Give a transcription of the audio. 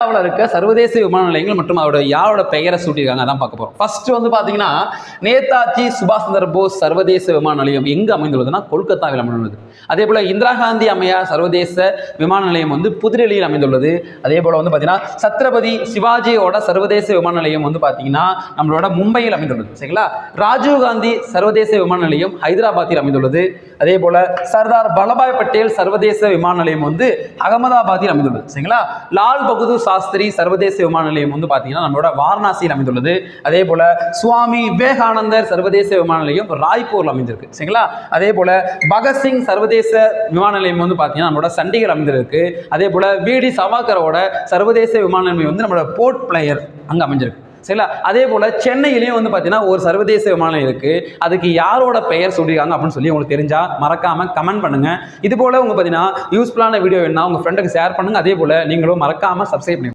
இந்தியாவில் இருக்க சர்வதேச விமான நிலையங்கள் மற்றும் அவரோட யாரோட பெயரை சூட்டியிருக்காங்க அதான் பார்க்க போகிறோம் ஃபர்ஸ்ட் வந்து பார்த்தீங்கன்னா நேதாஜி சுபாஷ் சந்திர போஸ் சர்வதேச விமான நிலையம் எங்கே அமைந்துள்ளதுன்னா கொல்கத்தாவில் அமைந்துள்ளது. அதே போல் இந்திரா காந்தி அம்மையார் சர்வதேச விமான நிலையம் வந்து புதுடெல்லியில் அமைந்துள்ளது. அதே போல் வந்து பார்த்தீங்கன்னா சத்ரபதி சிவாஜியோட சர்வதேச விமான நிலையம் வந்து பார்த்தீங்கன்னா நம்மளோட மும்பையில் அமைந்துள்ளது. சரிங்களா? ராஜீவ் காந்தி சர்வதேச விமான நிலையம் ஹைதராபாத்தில் அமைந்துள்ளது. அதே போல் சர்தார் வல்லபாய் பட்டேல் சர்வதேச விமான நிலையம் வந்து அகமதாபாத்தில் அமைந்துள்ளது. சரிங்களா? லால் பகதூர் சாஸ்திரி சர்வதேச விமான நிலையம் வந்து பார்த்தீங்கன்னா நம்மளோட வாரணாசியில் அமைந்துள்ளது. அதே போல் சுவாமி விவேகானந்தர் சர்வதேச விமான நிலையம் ராய்ப்பூரில் அமைஞ்சிருக்கு சரிங்களா? அதே போல் பகத்சிங் சர்வதேச விமான நிலையம் வந்து பார்த்தீங்கன்னா நம்மளோட சண்டிகர் அமைந்திருக்கு. அதே போல் விடி சவாக்கரோட சர்வதேச விமான நிலையம் வந்து நம்மளோட போர்ட் பிளேயர் அங்கே அமைஞ்சிருக்கு. சரிங்களா? அதே போல் சென்னையிலையும் வந்து பார்த்தீங்கன்னா ஒரு சர்வதேச விமானம் இருக்குது அதுக்கு யாரோட பெயர் சொல்லியிருக்காங்க அப்படின்னு சொல்லி உங்களுக்கு தெரிஞ்சால் மறக்காமல் கமெண்ட் பண்ணுங்கள் இது போல் உங்கள் பார்த்தீங்கன்னா யூஸ்ஃபுல்லான வீடியோ வேணுன்னா உங்கள் ஃப்ரெண்டுக்கு ஷேர் பண்ணுங்கள் அதே போல் நீங்களும் மறக்காமல் சப்ஸ்கிரைப் பண்ணுங்கள்